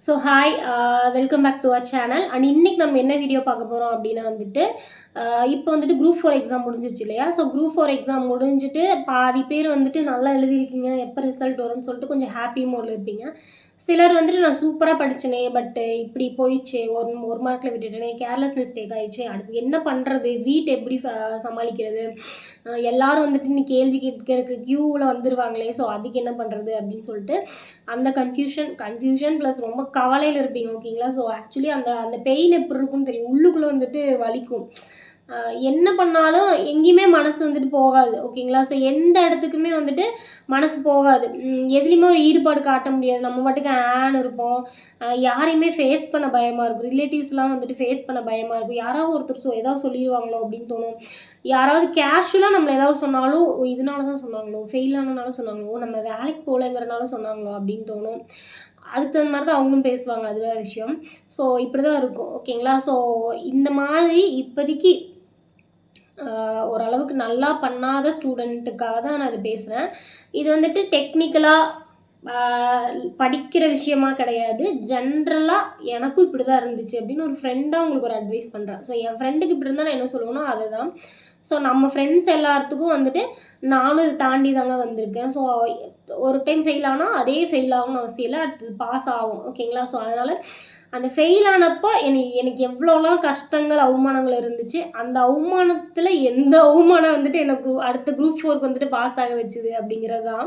So hi welcome back to our channel and இன்னைக்கு நம்ம என்ன வீடியோ பார்க்க போகிறோம் அப்படின்னா வந்துட்டு uh, இப்போ வந்துட்டு குரூப் ஃபோர் எக்ஸாம் முடிஞ்சிருச்சு இல்லையா? ஸோ குரூப் ஃபோர் எக்ஸாம் முடிஞ்சிட்டு பாதி பேர் வந்துட்டு நல்லா எழுதியிருக்கீங்க எப்போ ரிசல்ட் வரும்னு சொல்லிட்டு கொஞ்சம் ஹாப்பி மோடில் இருப்பீங்க. சிலர் வந்துட்டு நான் சூப்பராக படிச்சேனே பட்டு இப்படி போயிடுச்சு ஒரு ஒரு மார்க்கில் விட்டுட்டேனே கேர்லெஸ் மிஸ்டேக் ஆயிடுச்சு அடுத்து என்ன பண்ணுறது வீட்டை எப்படி சமாளிக்கிறது? எல்லோரும் எல்லாரும் வந்துட்டு நீ கேள்வி கேட்கறதுக்கு க்யூவில் வந்துடுவாங்களே ஸோ அதுக்கு என்ன பண்ணுறது அப்படின்னு சொல்லிட்டு அந்த கன்ஃபியூஷன் கன்ஃபியூஷன் ப்ளஸ் ரொம்ப கவலையில் இருப்பீங்க ஓகேங்களா ஸோ ஆக்சுவலி அந்த அந்த பெயின் எப்படி இருக்கும்னு தெரியும். உள்ளுக்குள்ளே வந்துட்டு வலிக்கும். என்ன பண்ணாலும் எங்கேயுமே மனசு வந்துட்டு போகாது ஓகேங்களா? ஸோ எந்த இடத்துக்குமே வந்துட்டு மனசு போகாது. எதுலேயுமே ஒரு ஈடுபாடு காட்ட முடியாது. நம்ம பாட்டுக்கு ஆன் இருப்போம். யாரையுமே ஃபேஸ் பண்ண பயமாக இருக்கும். ரிலேட்டிவ்ஸ்லாம் வந்துட்டு ஃபேஸ் பண்ண பயமாக இருக்கும். யாராவது ஒருத்தர் ஸோ ஏதாவது சொல்லிடுவாங்களோ அப்படின்னு தோணும். யாராவது கேஷுவலாக நம்மளை ஏதாவது சொன்னாலும் இதனால தான் சொன்னாங்களோ ஃபெயில் ஆனனால சொன்னாங்களோ நம்ம வேலைக்கு போகலங்கிறனால சொன்னாங்களோ அப்படின்னு தோணும். அதுக்கு தகுந்த மாதிரி தான் அவங்களும் பேசுவாங்க. அது வேறு விஷயம். ஸோ இப்படி தான் இருக்கும். ஓகேங்களா? ஸோ இந்த மாதிரி இப்போதைக்கு ஓரளவுக்கு நல்லா பண்ணாத ஸ்டூடெண்ட்டுக்காக தான் நான் இது பேசுகிறேன் இது வந்துட்டு டெக்னிக்கலாக படிக்கிற விஷயமா கிடையாது. ஜென்ரலாக எனக்கும் இப்படி தான் இருந்துச்சு அப்படின்னு ஒரு ஃப்ரெண்டாக உங்களுக்கு ஒரு அட்வைஸ் பண்ணுறேன் ஸோ என் ஃப்ரெண்டுக்கு இப்படி இருந்தால் நான் என்ன சொல்லுவேன்னா அதுதான். ஸோ நம்ம ஃப்ரெண்ட்ஸ் எல்லாத்துக்கும் வந்துட்டு நானும் இதை தாண்டி தாங்க வந்திருக்கேன். ஸோ ஒரு டைம் ஃபெயில் ஆனால் அதே ஃபெயில் ஆகணும்னு அவசியம் இல்லை. அடுத்தது பாஸ் ஆகும். ஓகேங்களா ஸோ அதனால் அந்த ஃபெயில் ஆனப்போ எனக்கு எனக்கு எவ்வளோலாம் கஷ்டங்கள் அவமானங்கள் இருந்துச்சு அந்த அவமானத்தில் எந்த அவமானம் வந்துட்டு எனக்கு அடுத்த குரூப் ஃபோருக்கு வந்துட்டு பாஸ் ஆக வச்சுது அப்படிங்கிறது தான்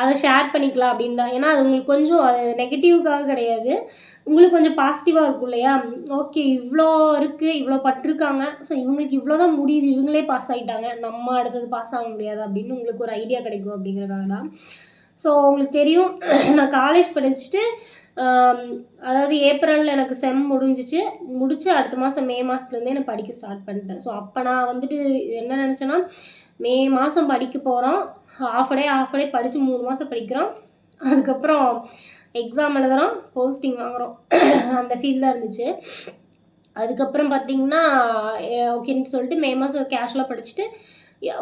அதை ஷேர் பண்ணிக்கலாம் அப்படின்னு தான். ஏன்னா அது உங்களுக்கு கொஞ்சம் அது நெகட்டிவ்காக கிடையாது. உங்களுக்கு கொஞ்சம் பாசிட்டிவாக இருக்கும் இல்லையா? ஓகே இவ்வளோ இருக்குது இவ்வளோ பட்டிருக்காங்க. ஸோ இவங்களுக்கு இவ்வளோ தான் முடியுது இவங்களே பாஸ் ஆகிட்டாங்க நம்ம அடுத்தது பாஸ் ஆக முடியாது அப்படின்னு உங்களுக்கு ஒரு ஐடியா கிடைக்கும் அப்படிங்கிறதுக்காக தான் ஸோ உங்களுக்கு தெரியும் நான் காலேஜ் படிச்சுட்டு அதாவது ஏப்ரலில் எனக்கு செம் முடிஞ்சிச்சு. முடித்து அடுத்த மாதம் மே மாதத்துலேருந்தே நான் படிக்க ஸ்டார்ட் பண்ணிட்டேன். ஸோ அப்போ நான் வந்துட்டு என்ன நினச்சேன்னா மே மாதம் படிக்க போகிறோம் ஹாஃப் டே ஹாஃப் டே படித்து மூணு மாதம் படிக்கிறோம். அதுக்கப்புறம் எக்ஸாம் எழுதுகிறோம் போஸ்டிங் வாங்குகிறோம் அந்த ஃபீல்டாக இருந்துச்சு. அதுக்கப்புறம் பார்த்தீங்கன்னா ஓகேன்னு சொல்லிட்டு மே மாதம் கேஷுவலாக படிச்சுட்டு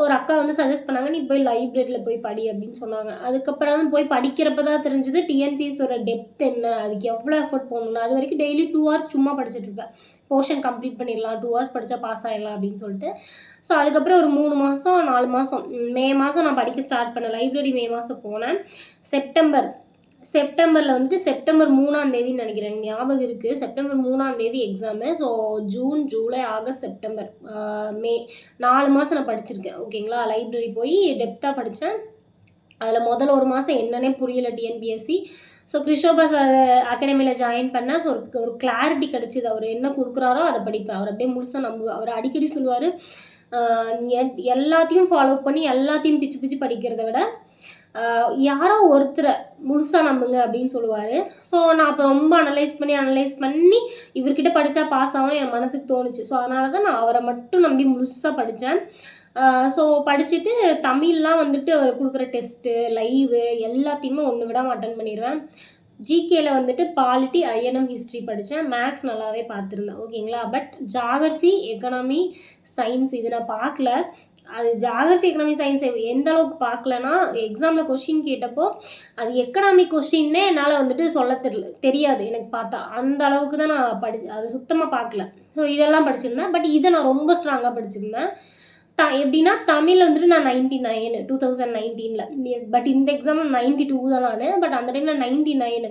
ஒரு அக்கா வந்து சஜஸ்ட் பண்ணாங்க நீ போய் லைப்ரரியில் போய் படி அப்படின்னு சொன்னாங்க. அதுக்கப்புறம் போய் படிக்கிறப்ப தான் தெரிஞ்சது டிஎன்பிஎஸோட டெப்த் என்ன அதுக்கு எவ்வளோ எஃபர்ட் போகணும்னு அது வரைக்கும் டெய்லி டூ ஹவர்ஸ் சும்மா படிச்சுட்டு இருப்பேன். போர்ஷன் கம்ப்ளீட் பண்ணிடலாம் டூ ஹவர்ஸ் படித்தா பாஸ் ஆகிடலாம் அப்படின்னு சொல்லிட்டு. ஸோ அதுக்கப்புறம் ஒரு மூணு மாதம் நாலு மாதம் மே மாதம் நான் படிக்க ஸ்டார்ட் பண்ணேன். லைப்ரரி மே மாதம் போனேன். செப்டம்பர் செப்டம்பரில் வந்துட்டு செப்டம்பர் மூணாம் தேதி நினைக்கிறேன். ஞாபகம் இருக்குது செப்டம்பர் மூணாம் தேதி exam so June July August September மே நாலு மாதம் நான் படிச்சிருக்கேன். ஓகேங்களா லைப்ரரி போய் டெப்த்தாக படித்தேன் அதில் முதல்ல ஒரு மாதம் என்னன்னே புரியல டிஎன்பிஎஸ்சி ஸோ கிருஷோபா சார் அகாடமியில் ஜாயின் பண்ணேன். ஸோ ஒரு ஒரு கிளாரிட்டி கிடச்சிது. அவர் என்ன கொடுக்குறாரோ அதை படிப்பேன். அவர் அப்படியே முழுசாக நம்புவேன் அவர் அடிக்கடி சொல்லுவார் எல்லாத்தையும் ஃபாலோ பண்ணி எல்லாத்தையும் பிச்சு பிச்சு படிக்கிறத விட யாரோ ஒருத்தரை முழுசாக நம்புங்க அப்படின்னு சொல்லுவார். ஸோ நான் அப்போ ரொம்ப அனலைஸ் பண்ணி அனலைஸ் பண்ணி இவர்கிட்ட படித்தா பாஸ் ஆகும்னு என் மனசுக்கு தோணுச்சு. ஸோ அதனால தான் நான் அவரை மட்டும் நம்பி முழுசாக படித்தேன் ஸோ படிச்சுட்டு தமிழ்லாம் வந்துட்டு அவர் கொடுக்குற டெஸ்ட்டு லைவு எல்லாத்தையுமே ஒன்று விடாமல் அட்டன் பண்ணிடுவேன் ஜிகேல வந்துட்டு பாலிட்டி ஐஎன்எம் ஹிஸ்ட்ரி படித்தேன் மேக்ஸ் நல்லாவே பார்த்துருந்தேன். ஓகேங்களா பட் ஜாகிரஃபி எக்கனாமி சயின்ஸ் இது நான் பார்க்கல. அது ஜாகிரஃபி எக்கனாமி சயின்ஸ் எந்த அளவுக்கு பார்க்கலனா எக்ஸாமில் கொஷின் கேட்டப்போ அது எக்கனாமிக் கொஷின்னே என்னால் வந்துட்டு சொல்ல தெரியல தெரியாது எனக்கு பார்த்தா. அந்த அளவுக்கு தான் நான் படி அது சுத்தமாக பார்க்கல. ஸோ இதெல்லாம் படிச்சிருந்தேன். பட் இதை நான் ரொம்ப ஸ்ட்ராங்காக படிச்சிருந்தேன். த எப்படின்னா தமிழில் வந்துட்டு நான் நைன்டி நைனு டூ தௌசண்ட் நைன்டீனில் பட் இந்த எக்ஸாம் நைன்டி டூ தான் நான். பட் அந்த டைமில் நைன்டி நைனு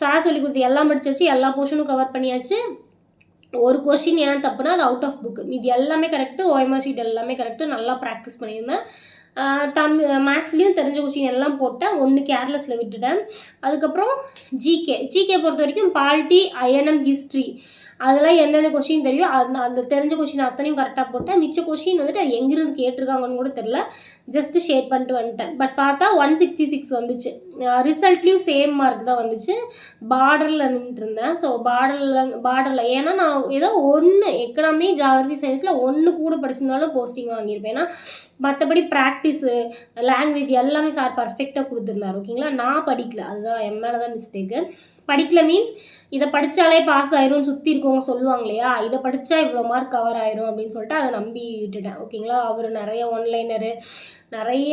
சார் சொல்லி கொடுத்து எல்லாம் படிச்சாச்சு. எல்லா போர்ஷனும் கவர் பண்ணியாச்சு. ஒரு கொஷின் ஏன் தப்புனா அது அவுட் ஆஃப் புக் இது எல்லாமே கரெக்டு ஓஎம்ஆர் ஷீட் எல்லாமே கரெக்டு நல்லா ப்ராக்டிஸ் பண்ணியிருந்தேன். தமிழ் மேக்ஸ்லேயும் தெரிஞ்ச கொஸ்டின் எல்லாம் போட்டேன். ஒன்று கேர்லெஸில் விட்டுட்டேன். அதுக்கப்புறம் ஜிகே ஜிகே பொறுத்த வரைக்கும் பால்ட்டி அயனம் ஹிஸ்ட்ரி அதெல்லாம் எந்தெந்த கொஷின் தெரியும் அந்த அந்த தெரிஞ்ச கொஷின் அத்தனையும் கரெக்டாக போட்டேன். மிச்ச கொஷின் வந்துட்டு அது எங்கிருந்து கேட்டிருக்காங்கன்னு கூட தெரில ஜஸ்ட் ஷேர் பண்ணிட்டு வந்துட்டேன். பட் பார்த்தா ஒன் சிக்ஸ்டி சிக்ஸ் வந்துச்சு ரிசல்ட்லேயும் சேம் மார்க் தான் வந்துச்சு. பார்டரில் நின்றுட்டு இருந்தேன். ஸோ பார்டரில் பார்டரில் ஏன்னா நான் ஏதோ ஒன்று எக்கனாமி ஜாகிரதி சயின்ஸில் ஒன்று கூட படிச்சிருந்தாலும் போஸ்டிங் வாங்கியிருப்பேன். ஏன்னா மற்றபடி ப்ராக்டிஸு லாங்குவேஜ் எல்லாமே சார் பர்ஃபெக்டாக கொடுத்துருந்தாரு. ஓகேங்களா நான் படிக்கல. அதுதான் என் மேலே தான் மிஸ்டேக்கு படிக்கல மீன்ஸ் இதை படித்தாலே பாஸ் ஆயிரும் சுற்றி இருக்கவங்க சொல்லுவாங்க இல்லையா இதை படித்தா இவ்வளோ மார்க் கவர் ஆயிரும் அப்படின்னு சொல்லிட்டு அதை நம்பி விட்டுட்டேன். ஓகேங்களா அவர் நிறைய ஒன்லைனரு நிறைய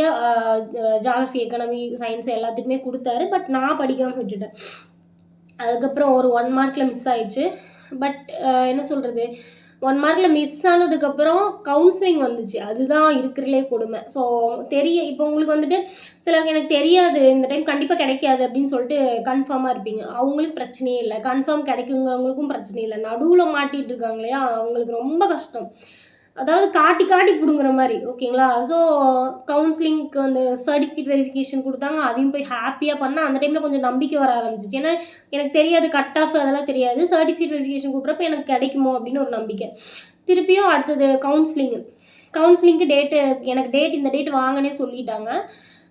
ஜாகிரஃபி எக்கனாமி சயின்ஸ் எல்லாத்துக்குமே கொடுத்தாரு. பட் நான் படிக்காமல் விட்டுட்டேன். அதுக்கப்புறம் ஒரு ஒன் மார்க்கில் மிஸ் ஆயிடுச்சு. பட் என்ன சொல்கிறது ஒன் மார்க்கில் மிஸ் ஆனதுக்கப்புறம் கவுன்சிலிங் வந்துச்சு. அதுதான் இருக்கிறதுலே கொடுமை. ஸோ தெரிய இப்போ உங்களுக்கு வந்துட்டு சிலருக்கு எனக்கு தெரியாது இந்த டைம் கண்டிப்பாக கிடைக்காது அப்படின்னு சொல்லிட்டு கன்ஃபார்மாக இருப்பீங்க. அவங்களுக்கு பிரச்சனையே இல்லை. கன்ஃபார்ம் கிடைக்குங்கிறவங்களுக்கும் பிரச்சனை இல்லை. நடுவில் மாட்டிகிட்டு இருக்காங்க இல்லையா? அவங்களுக்கு ரொம்ப கஷ்டம். அதாவது காட்டி காட்டி பிடுங்குற மாதிரி ஓகேங்களா? ஸோ கவுன்சிலிங்க்கு அந்த சர்டிஃபிகேட் வெரிஃபிகேஷன் கொடுத்தாங்க. அதையும் போய் ஹாப்பியாக பண்ணால் அந்த டைமில் கொஞ்சம் நம்பிக்கை வர ஆரம்பிச்சிச்சு. ஏன்னா எனக்கு தெரியாது கட் ஆஃப் அதெல்லாம் தெரியாது. சர்டிஃபிகேட் வெரிஃபிகேஷன் கொடுக்குறப்ப எனக்கு கிடைக்குமோ அப்படின்னு ஒரு நம்பிக்கை. திருப்பியும் அடுத்தது கவுன்சிலிங்கு கவுன்சிலிங்க்கு டேட்டு எனக்கு டேட் இந்த டேட் வாங்கனே சொல்லிட்டாங்க.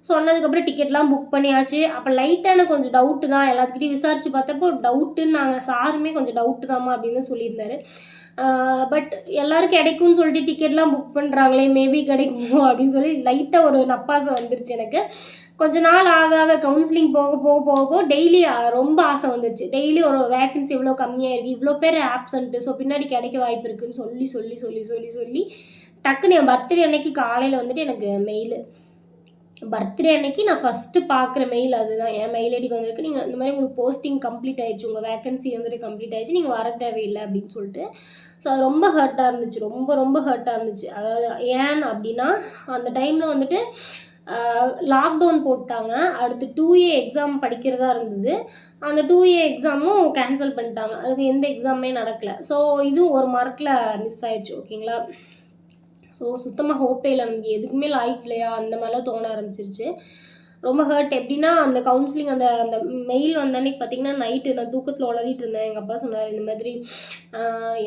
சொன்னதுக்கப்புறம் டிக்கெட்லாம் புக் பண்ணியாச்சு. அப்போ லைட்டான கொஞ்சம் டவுட்டு தான். எல்லாத்துக்கிட்டையும் விசாரித்து பார்த்தப்போ டவுட்டுன்னு நாங்கள் சாருமே கொஞ்சம் டவுட்டு தாம்மா அப்படின்னு சொல்லியிருந்தாரு. பட் எல்லோரும் கிடைக்கும்னு சொல்லிட்டு டிக்கெட்லாம் புக் பண்ணுறாங்களே மேபி கிடைக்குமோ அப்படின்னு சொல்லி லைட்டாக ஒரு நப்பாசை வந்துருச்சு எனக்கு. கொஞ்ச நாள் ஆக ஆக கவுன்சிலிங் போக போக போக போக டெய்லி ரொம்ப ஆசை வந்துருச்சு. டெய்லி ஒரு வேக்கன்சி இவ்வளோ கம்மியாக இருக்குது இவ்வளோ பேர் ஆப்சண்ட்டு ஸோ பின்னாடி கிடைக்க வாய்ப்பு இருக்குதுன்னு சொல்லி சொல்லி சொல்லி சொல்லி சொல்லி டக்குன்னு என் பர்த்டே அன்னைக்கு காலையில் வந்துட்டு எனக்கு மெயிலு பர்த்டே அன்னைக்கு நான் ஃபஸ்ட்டு பார்க்குற மெயில் அதுதான். என் மெயில் ஐடிக்கு வந்திருக்கு. நீங்கள் இந்த மாதிரி உங்களுக்கு போஸ்டிங் கம்ப்ளீட் ஆயிடுச்சு. உங்கள் வேகன்சி வந்துட்டு கம்ப்ளீட் ஆயிடுச்சு. நீங்கள் வர தேவையில்லை அப்படின்னு சொல்லிட்டு. ஸோ அது ரொம்ப ஹர்ட்டாக இருந்துச்சு. ரொம்ப ரொம்ப ஹர்ட்டாக இருந்துச்சு. அதாவது ஏன் அப்படின்னா அந்த டைமில் வந்துட்டு லாக்டவுன் போட்டாங்க. அடுத்து டூ ஏ எக்ஸாம் படிக்கிறதா இருந்தது. அந்த டூ ஏ எக்ஸாமும் கேன்சல் பண்ணிட்டாங்க. அதுக்கு எந்த எக்ஸாமே நடக்கலை. ஸோ இதுவும் ஒரு மார்க்கில் மிஸ் ஆயிடுச்சு. ஓகேங்களா ஸோ சுத்தமாக ஹோப்பே இல்லை. நமக்கு எதுக்குமே லாய்க் இல்லையா? அந்த மாதிரிலாம் தோண ஆரம்பிச்சிருச்சு. ரொம்ப ஹர்ட் எப்படின்னா அந்த கவுன்சிலிங் அந்த அந்த மெயில் வந்த அன்னைக்கு பார்த்தீங்கன்னா நைட்டு நான் தூக்கத்தில் உளறிட்டு இருந்தேன். எங்கள் அப்பா சொன்னார் இந்த மாதிரி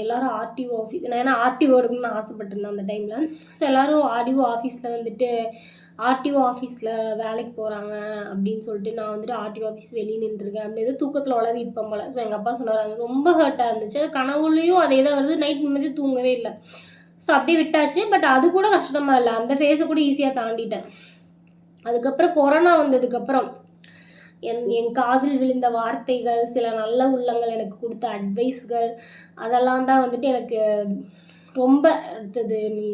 எல்லோரும் ஆர்டிஓ ஆஃபீஸ் நான் ஏன்னா ஆர்டிஓ எடுக்கணும்னு ஆசைப்பட்டிருந்தேன் அந்த டைமில் ஸோ எல்லோரும் ஆர்டிஓ ஆஃபீஸில் வந்துட்டு ஆர்டிஓ ஆஃபீஸில் வேலைக்கு போகிறாங்க அப்படின்னு சொல்லிட்டு நான் வந்துட்டு ஆர்டிஓ ஆஃபீஸ் வெளியே நின்றுருக்கேன் அப்படின்னு தூக்கத்தில் உளறி இருப்பேன் போல். ஸோ எங்கள் அப்பா சொன்னார் அது ரொம்ப ஹர்ட்டாக இருந்துச்சு. கனவுலேயும் அதே தான் வருது. நைட் நிம்மதி தூங்கவே இல்லை. ஸோ அப்படியே விட்டாச்சு. பட் அது கூட கஷ்டமாக இல்லை. அந்த ஃபேஸை கூட ஈஸியாக தாண்டிட்டேன். அதுக்கப்புறம் கொரோனா வந்ததுக்கப்புறம் என் என் காதில் விழுந்த வார்த்தைகள் சில நல்ல உள்ளங்கள் எனக்கு கொடுத்த அட்வைஸ்கள் அதெல்லாம் தான் வந்துட்டு எனக்கு ரொம்ப அடுத்தது. நீ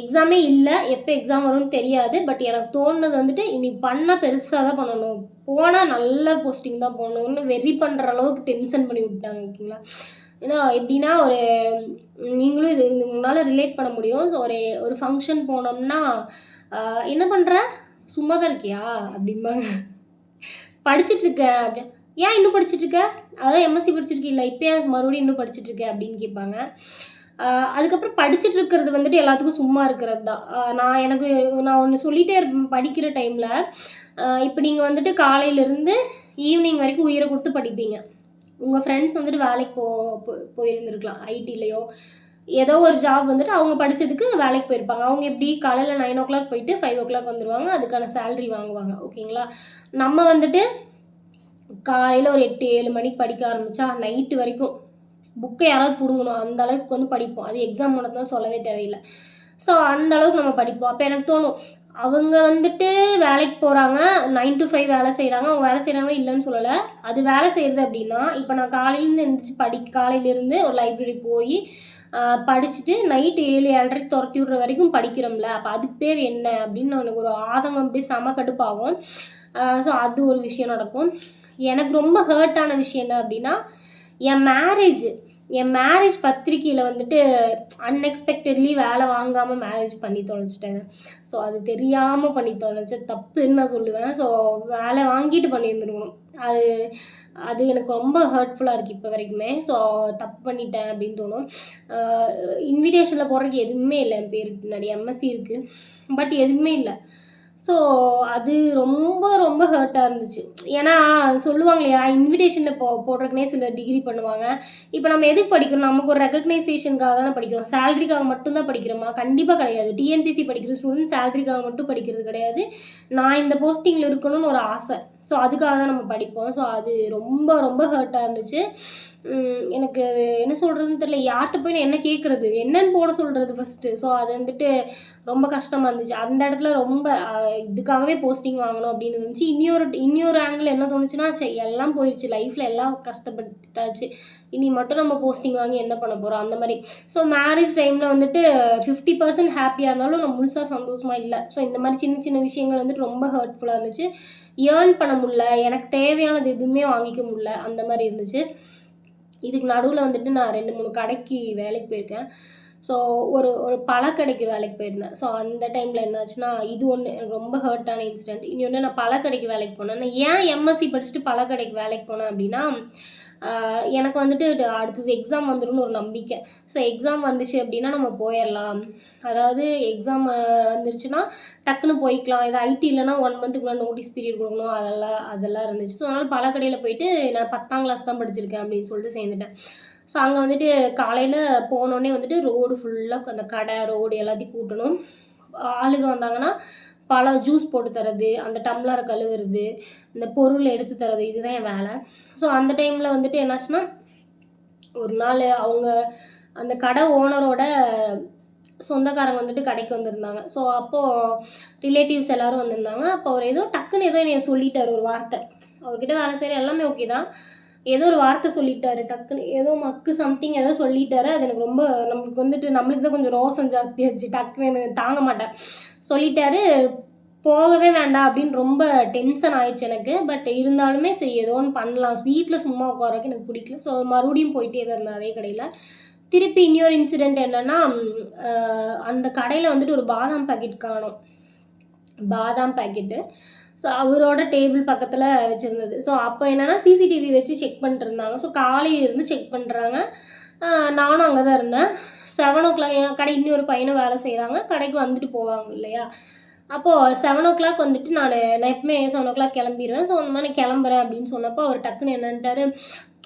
எக்ஸாமே இல்லை. எப்போ எக்ஸாம் வரும்னு தெரியாது. பட் எனக்கு தோணுனது வந்துட்டு இனி பண்ணால் பெருசாக தான் பண்ணணும். போனால் நல்ல போஸ்டிங் தான் போகணும்னு வெறி பண்ணுற அளவுக்கு டென்ஷன் பண்ணி விட்டாங்க ஓகேங்களா? ஏன்னா எப்படின்னா ஒரு நீங்களும் இது உங்களால் ரிலேட் பண்ண முடியும். ஸோ ஒரு ஒரு ஃபங்க்ஷன் போனோம்னா என்ன பண்ணுற சும்மா தான் இருக்கியா? அப்படிம்பாங்க. படிச்சுட்ருக்க அப்படி ஏன் இன்னும் படிச்சுட்ருக்க அதான் எம்எஸ்சி படிச்சிருக்கீல்ல இப்போ எனக்கு மறுபடியும் இன்னும் படிச்சுட்ருக்க அப்படின்னு கேட்பாங்க. அதுக்கப்புறம் படிச்சுட்டு இருக்கிறது வந்துட்டு எல்லாத்துக்கும் சும்மா இருக்கிறது தான். நான் எனக்கு நான் ஒன்று சொல்லிகிட்டே இருப்பேன் படிக்கிற டைமில் இப்போ நீங்கள் வந்துட்டு காலையிலேருந்து ஈவினிங் வரைக்கும் உயிரை கொடுத்து படிப்பீங்க. உங்கள் ஃப்ரெண்ட்ஸ் வந்துட்டு வேலைக்கு போ போயிருந்துருக்கலாம் ஐடிலேயோ ஏதோ ஒரு ஜாப் வந்துட்டு அவங்க படித்ததுக்கு வேலைக்கு போயிருப்பாங்க. அவங்க எப்படி காலையில் நைன் ஓ கிளாக் போயிட்டு ஃபைவ் ஓ கிளாக் வந்துடுவாங்க அதுக்கான சேல்ரி வாங்குவாங்க. ஓகேங்களா? நம்ம வந்துட்டு காலையில் ஒரு எட்டு ஏழு மணிக்கு படிக்க ஆரம்பித்தா நைட்டு வரைக்கும் புக்கை யாராவது பிடுங்கணும். அந்த அளவுக்கு வந்து படிப்போம். அது எக்ஸாம் முன்னதான் சொல்லவே தேவையில்லை. ஸோ அந்த அளவுக்கு நம்ம படிப்போம். அப்போ எனக்கு தோணும் அவங்க வந்துட்டு வேலைக்கு போகிறாங்க நைன் டு ஃபைவ் வேலை செய்கிறாங்க அவங்க வேலை செய்கிறாங்க இல்லைன்னு சொல்லலை. அது வேலை செய்கிறது அப்படின்னா இப்போ நான் காலையிலேருந்து எழுந்திரிச்சு படி காலையிலேருந்து ஒரு லைப்ரரி போய் படிச்சுட்டு நைட்டு ஏழு ஏழரைக்கு துரத்தி விட்ற வரைக்கும் படிக்கிறோம்ல. அப்போ அதுக்கு பேர் என்ன அப்படின்னு அவனுக்கு ஒரு ஆதங்கம் அப்படியே செம கடுப்பாகும். ஸோ அது ஒரு விஷயம் நடக்கும். எனக்கு ரொம்ப ஹர்ட்டான விஷயம் என்ன அப்படின்னா என் மேரேஜ் என் மேரேஜ் பத்திரிக்கையில் வந்துட்டு அன்எக்ஸ்பெக்டட்லி வேலை வாங்காமல் மேரேஜ் பண்ணி தொலைச்சிட்டேங்க ஸோ அது தெரியாமல் பண்ணி தொலைச்ச தப்புன்னு நான் சொல்லுவேன். ஸோ வேலை வாங்கிட்டு பண்ணியிருந்துருக்கணும். அது அது எனக்கு ரொம்ப ஹர்ட்ஃபுல்லாக இருக்குது இப்போ வரைக்குமே. ஸோ தப்பு பண்ணிட்டேன் அப்படின்னு தோணும். இன்விடேஷனில் போடுறதுக்கு எதுவுமே இல்லை. என் பேருக்கு நிறைய எம்எஸ்சி இருக்குது பட் எதுவுமே இல்லை. ஸோ அது ரொம்ப ரொம்ப ஹர்ட்டாக இருந்துச்சு. ஏன்னா சொல்லுவாங்க இல்லையா இன்விடேஷனில் போ போடுறதுக்குனே சில டிகிரி பண்ணுவாங்க. இப்போ நம்ம எதுக்கு படிக்கிறோம்? நமக்கு ஒரு ரெக்கக்னைசேஷனுக்காக தானே படிக்கிறோம். சேலரிக்காக மட்டும்தான் படிக்கிறோமா? கண்டிப்பாக கிடையாது. டிஎன்பிசி படிக்கிற ஸ்டூடெண்ட் சேலரிக்காக மட்டும் படிக்கிறது கிடையாது. நான் இந்த போஸ்டிங்கில் இருக்கணும்னு ஒரு ஆசை. ஸோ அதுக்காக தான் நம்ம படிப்போம். ஸோ அது ரொம்ப ரொம்ப ஹர்ட்டாக இருந்துச்சு. எனக்கு என்ன சொல்கிறதுன்னு தெரியல. யார்கிட்ட போய் நான் என்ன கேட்குறது என்னன்னு போட சொல்கிறது ஃபஸ்ட்டு ஸோ அது வந்துட்டு ரொம்ப கஷ்டமாக இருந்துச்சு. அந்த இடத்துல ரொம்ப இதுக்காகவே போஸ்டிங் வாங்கணும் அப்படின்னு இருந்துச்சு. இன்னொரு இன்னொரு ஆங்கிள் என்ன தோணுச்சுன்னா சரி எல்லாம் போயிடுச்சு லைஃப்பில் எல்லாம் கஷ்டப்பட்டாச்சு இனி மட்டும் நம்ம போஸ்டிங் வாங்கி என்ன பண்ண போகிறோம் அந்த மாதிரி. ஸோ மேரேஜ் டைமில் வந்துட்டு ஃபிஃப்டி பர்சன்ட் ஹாப்பியாக இருந்தாலும் நான் முழுசாக சந்தோஷமாக இல்லை. ஸோ இந்த மாதிரி சின்ன சின்ன விஷயங்கள் வந்துட்டு ரொம்ப ஹர்ட்ஃபுல்லாக இருந்துச்சு. ஏர்ன் பண்ண முடில எனக்கு தேவையானது எதுவுமே வாங்கிக்க முடில அந்த மாதிரி இருந்துச்சு. இதுக்கு நடுவில் வந்துட்டு நான் ரெண்டு மூணு கடைக்கு வேலைக்கு போயிருக்கேன். ஸோ ஒரு ஒரு பழக்கடைக்கு வேலைக்கு போயிருந்தேன். ஸோ அந்த டைமில் என்னாச்சுன்னா இது ஒன்று எனக்கு ரொம்ப ஹர்ட்டான இன்சிடென்ட் ஒன்று நான் பழக்கடைக்கு வேலைக்கு போனேன். நான் ஏன் எம்எஸ்சி படிச்சுட்டு பழக்கடைக்கு வேலைக்கு போனேன் அப்படின்னா எனக்கு வந்துட்டு அடுத்தது எக்ஸாம் வந்துடும் ஒரு நம்பிக்கை. ஸோ எக்ஸாம் வந்துச்சு அப்படின்னா நம்ம போயிடலாம் அதாவது எக்ஸாம் வந்துருச்சுன்னா டக்குன்னு போய்க்கலாம். இது ஐடி இல்லைன்னா ஒன் மந்த்துக்குள்ள நோட்டீஸ் பீரியட் கொடுக்கணும். அதெல்லாம் அதெல்லாம் இருந்துச்சு. ஸோ அதனால் பல கடையில் போயிட்டு நான் பத்தாம் கிளாஸ் தான் படிச்சிருக்கேன் அப்படின்னு சொல்லிட்டு சேர்ந்துட்டேன். ஸோ அங்கே வந்துட்டு காலையில் போனோடனே வந்துட்டு ரோடு ஃபுல்லாக அந்த கடை ரோடு எல்லாத்தையும் கூட்டணும். ஆளுங்க வந்தாங்கன்னா பல ஜூஸ் போட்டு தரது அந்த டம்ளரை கழுவுறது இந்த பொருள் எடுத்து தரது இதுதான் என் வேலை. ஸோ அந்த டைமில் வந்துட்டு என்னாச்சுன்னா ஒரு நாள் அவங்க அந்த கடை ஓனரோட சொந்தக்காரங்க வந்துட்டு கடைக்கு வந்திருந்தாங்க. ஸோ அப்போது ரிலேட்டிவ்ஸ் எல்லாரும் வந்திருந்தாங்க. அப்போ அவர் ஏதோ டக்குன்னு ஏதோ என்னை சொல்லிட்டார் ஒரு வார்த்தை. அவர்கிட்ட வேலை செய்கிற எல்லாமே ஓகே தான். ஏதோ ஒரு வார்த்தை சொல்லிட்டாரு டக்குன்னு ஏதோ மக்கு சம்திங் ஏதோ சொல்லிட்டாரு. அது எனக்கு ரொம்ப நம்மளுக்கு வந்துட்டு நம்மளுக்கு தான் கொஞ்சம் ரோசம் ஜாஸ்தியாச்சு டக்குன்னு எனக்கு தாங்க மாட்டேன். சொல்லிட்டாரு போகவே வேண்டாம் அப்படின்னு ரொம்ப டென்ஷன் ஆயிடுச்சு எனக்கு. பட் இருந்தாலுமே சரி ஏதோ ஒன்று பண்ணலாம். வீட்டில் சும்மா உட்காரக்கு எனக்கு பிடிக்கல. ஸோ மறுபடியும் போயிட்டே தான் இருந்தேன் அதே கடையில். திருப்பி இன்னொரு இன்சிடெண்ட் என்னென்னா அந்த கடையில் வந்துட்டு ஒரு பாதாம் பாக்கெட் காணோம். பாதாம் பாக்கெட்டு ஸோ அவரோட டேபிள் பக்கத்தில் வச்சுருந்தது. ஸோ அப்போ என்னென்னா சிசிடிவி வச்சு செக் பண்ணிட்டுருந்தாங்க. ஸோ காலையில இருந்து செக் பண்ணுறாங்க நானும் அங்கே தான் இருந்தேன். செவன் ஓ கிளாக் என் கடை இன்னொரு பையனும் வேலை செய்கிறாங்க கடைக்கு வந்துட்டு போவாங்க இல்லையா? அப்போது செவன் ஓ கிளாக் வந்துட்டு நான் நான் எப்பவுமே செவன் ஓ கிளாக் கிளம்பிடுவேன் ஸோ அந்த மாதிரி நான் கிளம்புறேன் அப்படின்னு சொன்னப்போ அவர் டக்குன்னு என்னன்ட்டாரு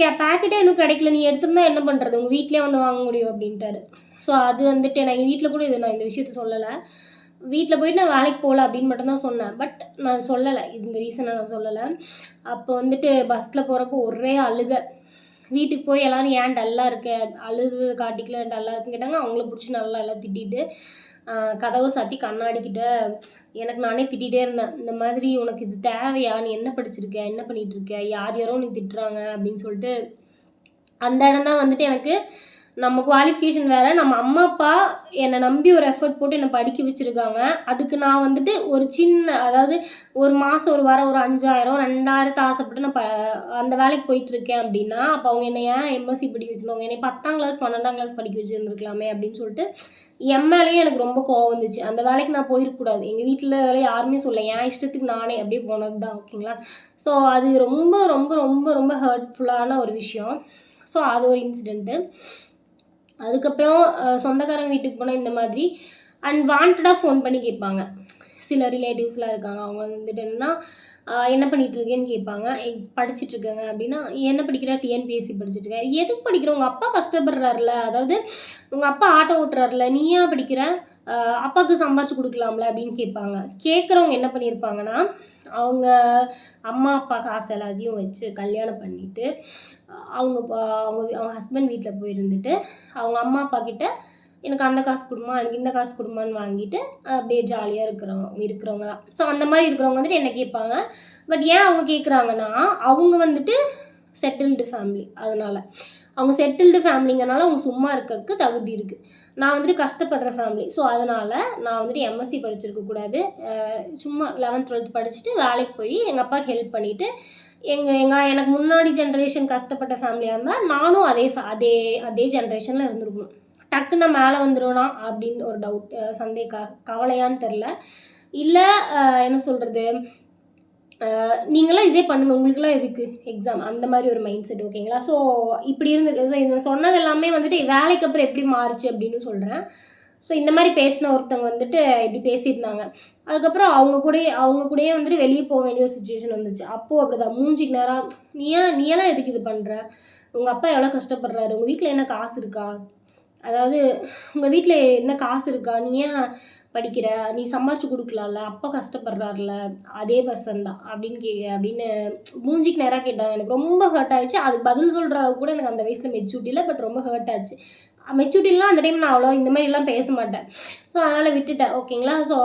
கே பேக்கெட்டே இன்னும் கிடைக்கல. நீ எடுத்துருந்தா என்ன பண்ணுறது உங்கள் வீட்டிலே வந்து வாங்க முடியும். அப்படின்ட்டாரு. ஸோ அது வந்துட்டு நான் எங்கள் வீட்டில் கூட இது நான் இந்த விஷயத்த சொல்லலை. வீட்டில் போயிட்டு நான் வேலைக்கு போகல அப்படின்னு மட்டும்தான் சொன்னேன். பட் நான் சொல்லலை. இந்த ரீசனை நான் சொல்லலை. அப்போ வந்துட்டு பஸ்ஸில் போகிறப்போ ஒரே அழுக. வீட்டுக்கு போய் எல்லாரும் ஏன் டல்லாக இருக்க? அழுது காட்டிக்கல டல்லாக இருக்குன்னு கேட்டாங்க. அவங்கள பிடிச்சி நல்லா எல்லாம் திட்டிட்டு கதவை சாத்தி கண்ணாடிக்கிட்ட எனக்கு நானே திட்டிகிட்டே இருந்தேன். இந்த மாதிரி உனக்கு இது தேவையா? நீ என்ன படிச்சிருக்க? என்ன பண்ணிகிட்ருக்க யார் யாரோ நீ திட்டுறாங்க அப்படின்னு சொல்லிட்டு அந்த இடம் தான் வந்துட்டு எனக்கு நம்ம குவாலிஃபிகேஷன் வேறு நம்ம அம்மா அப்பா என்னை நம்பி ஒரு எஃபர்ட் போட்டு என்னை படிக்க வச்சுருக்காங்க. அதுக்கு நான் வந்துட்டு ஒரு சின்ன அதாவது ஒரு மாதம் ஒரு வாரம் ஒரு அஞ்சாயிரம் ரெண்டாயிரத்தை ஆசைப்பட்டு நான் ப அந்த வேலைக்கு போயிட்டு இருக்கேன் அப்படின்னா அப்போ அவங்க என்னை ஏன் எம்எஸ்சி படிக்க வைக்கணும்? அவங்க என்னை பத்தாம் கிளாஸ் பன்னெண்டாம் கிளாஸ் படிக்க வச்சுருந்துருக்கலாமே அப்படின்னு சொல்லிட்டு என் மேலேயும் எனக்கு ரொம்ப கோவம் வந்துச்சு. அந்த வேலைக்கு நான் போயிருக்கக்கூடாது. எங்கள் வீட்டில் யாருமே சொல்ல என் இஷ்டத்துக்கு நானே அப்படியே போனது தான் ஓகேங்களா ஸோ அது ரொம்ப ரொம்ப ரொம்ப ரொம்ப ஹர்ட்ஃபுல்லான ஒரு விஷயம். ஸோ அது ஒரு இன்சிடெண்ட்டு அதுக்கப்புறம் சொந்தக்காரங்க வீட்டுக்கு போனால் இந்த மாதிரி அண்ட் வாண்டடாக ஃபோன் பண்ணி கேட்பாங்க. சில ரிலேட்டிவ்ஸ்லாம் இருக்காங்க அவங்க வந்துட்டு என்னன்னா என்ன பண்ணிட்டு இருக்கேன்னு கேட்பாங்க. எக் படிச்சுட்டு இருக்கேங்க. அப்படின்னா என்ன படிக்கிற? டிஎன்பிஎஸ்சி படிச்சுட்டு இருக்கேன். எதுக்கு படிக்கிற? உங்கள் அப்பா கஷ்டப்படுறாருல. அதாவது உங்கள் அப்பா ஆட்டோ ஓட்டுறாருல. நீ ஏன் படிக்கிற? அப்பாவுக்கு சம்பாரிச்சு கொடுக்கலாம்ல அப்படின்னு கேட்பாங்க. கேட்குறவங்க என்ன பண்ணியிருப்பாங்கன்னா அவங்க அம்மா அப்பா காசு எல்லாத்தையும் வச்சு கல்யாணம் பண்ணிவிட்டு அவங்க அவங்க அவங்க ஹஸ்பண்ட் வீட்டில் போயிருந்துட்டு அவங்க அம்மா அப்பா கிட்ட எனக்கு அந்த காசு கொடுமா எனக்கு இந்த காசு கொடுமான்னு வாங்கிட்டு அப்படியே ஜாலியாக இருக்கிறவங்க இருக்கிறவங்க தான். ஸோ அந்த மாதிரி இருக்கிறவங்க வந்துட்டு என்ன கேட்பாங்க பட் ஏன் அவங்க கேட்குறாங்கன்னா அவங்க வந்துட்டு செட்டில்டு ஃபேமிலி அதனால். அவங்க செட்டில்டு ஃபேமிலிங்கனால அவங்க சும்மா இருக்கிறதுக்கு தகுதி இருக்குது நான் வந்துட்டு கஷ்டப்படுற ஃபேமிலி ஸோ அதனால் நான் வந்துட்டு எம்எஸ்சி படிச்சிருக்கக்கூடாது சும்மா லெவன்த் டுவெல்த் படிச்சுட்டு வேலைக்கு போய் எங்கள் அப்பாவுக்கு ஹெல்ப் பண்ணிவிட்டு எங்கள் எங்கள் எனக்கு முன்னாடி ஜென்ரேஷன் கஷ்டப்பட்ட ஃபேமிலியாக இருந்தால் நானும் அதே அதே அதே ஜென்ரேஷனில் இருந்திருக்கணும். டக்குன்னு நான் மேலே வந்துடுவேனா அப்படின்னு ஒரு டவுட் சந்தேக கவலையான்னு தெரில இல்லை என்ன சொல்கிறது நீங்களாம் இதே பண்ணுங்கள் உங்களுக்குலாம் எதுக்கு? எக்ஸாம் அந்த மாதிரி ஒரு மைண்ட் செட் ஓகேங்களா ஸோ இப்படி இருந்திருக்கு. ஸோ இது சொன்னது எல்லாமே வந்துட்டு வேலைக்கு அப்புறம் எப்படி மாறுச்சு அப்படின்னு சொல்கிறேன் ஸோ இந்த மாதிரி பேசின ஒருத்தவங்க வந்துட்டு இப்படி பேசியிருந்தாங்க. அதுக்கப்புறம் அவங்க கூடயே அவங்க கூடயே வந்துட்டு வெளியே போக வேண்டிய ஒரு சுச்சுவேஷன் வந்துச்சு. அப்போது அப்படிதான். மூஞ்சிக்கு நேரம் நீ ஏன் நீ எல்லாம் எதுக்கு இது பண்ணுற உங்கள் அப்பா எவ்வளோ கஷ்டப்படுறாரு? உங்கள் வீட்டில் என்ன காசு இருக்கா? அதாவது உங்கள் வீட்டில் என்ன காசு இருக்கா? நீ ஏன் படிக்கிற நீ சம்பாரிச்சு கொடுக்கலாம்ல அப்பா கஷ்டப்படுறாருல அதே பர்சன் தான் அப்படின்னு கே அப்படின்னு மூஞ்சிக்கு நேராக கேட்டாங்க. எனக்கு ரொம்ப ஹர்ட் ஆயிடுச்சு. அதுக்கு பதில் சொல்கிற அளவுக்கு கூட எனக்கு அந்த வயசில் மெச்சூரிட்டி இல்லை பட் ரொம்ப ஹர்ட் ஆச்சு. மெச்சூரிட்டிலாம் அந்த டைம் நான் அவ்வளோ இந்த மாதிரிலாம் பேச மாட்டேன். ஸோ அதனால் விட்டுட்டேன். ஓகேங்களா ஸோ